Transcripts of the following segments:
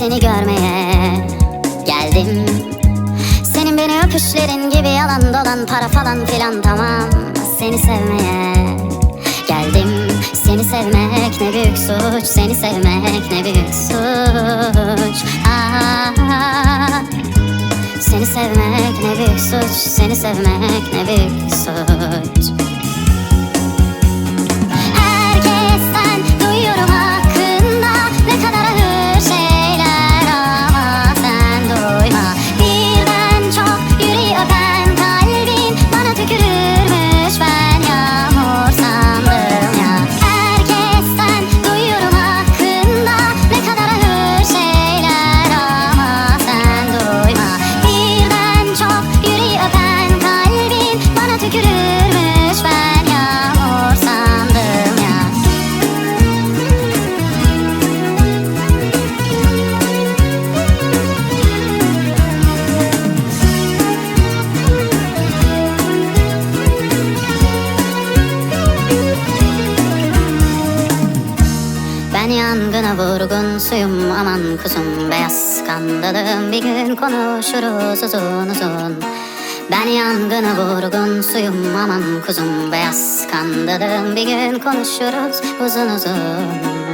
seni görmeye geldim. Senin beni öpüşlerin gibi yalan dolan para falan filan tamam. Seni sevmeye geldim. Seni sevmek ne büyük suç Seni sevmek ne büyük suç. Aa, Seni sevmek ne büyük suç Seni sevmek ne büyük suç yangına vurgun suyum aman kuzum Beyaz skandalım bir gün konuşuruz uzun uzun. Ben yangına vurgun suyum aman kuzum Beyaz skandalım bir gün konuşuruz uzun uzun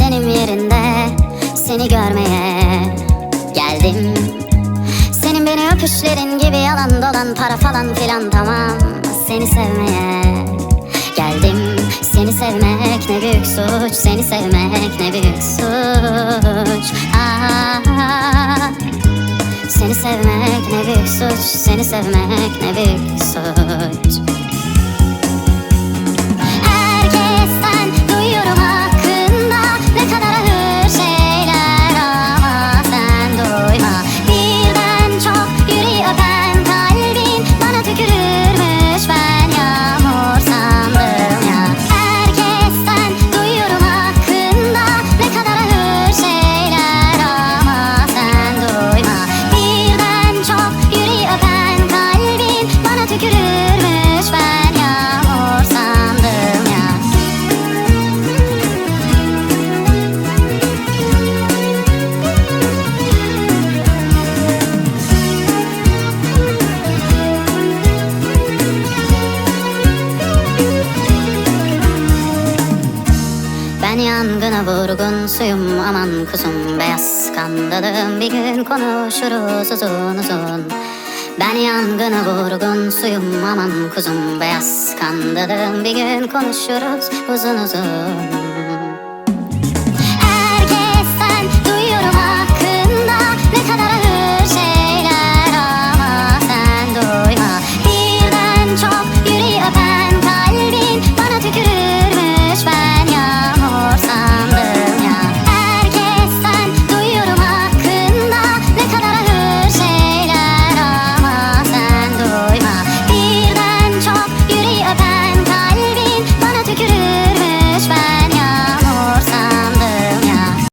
bedenim yerinde Seni görmeye geldim. Senin beni öpüşlerin gibi yalan dolan para falan filan tamam. Seni sevmeye geldim. Seni sevmek ne büyük suç Seni sevmek ne büyük suç. Aa, Seni sevmek ne büyük suç Seni sevmek ne büyük suç yangına vurgun suyum aman kuzum Beyaz skandalım bir gün konuşuruz uzun uzun. Ben yangına vurgun suyum aman kuzum Beyaz skandalım bir gün konuşuruz uzun uzun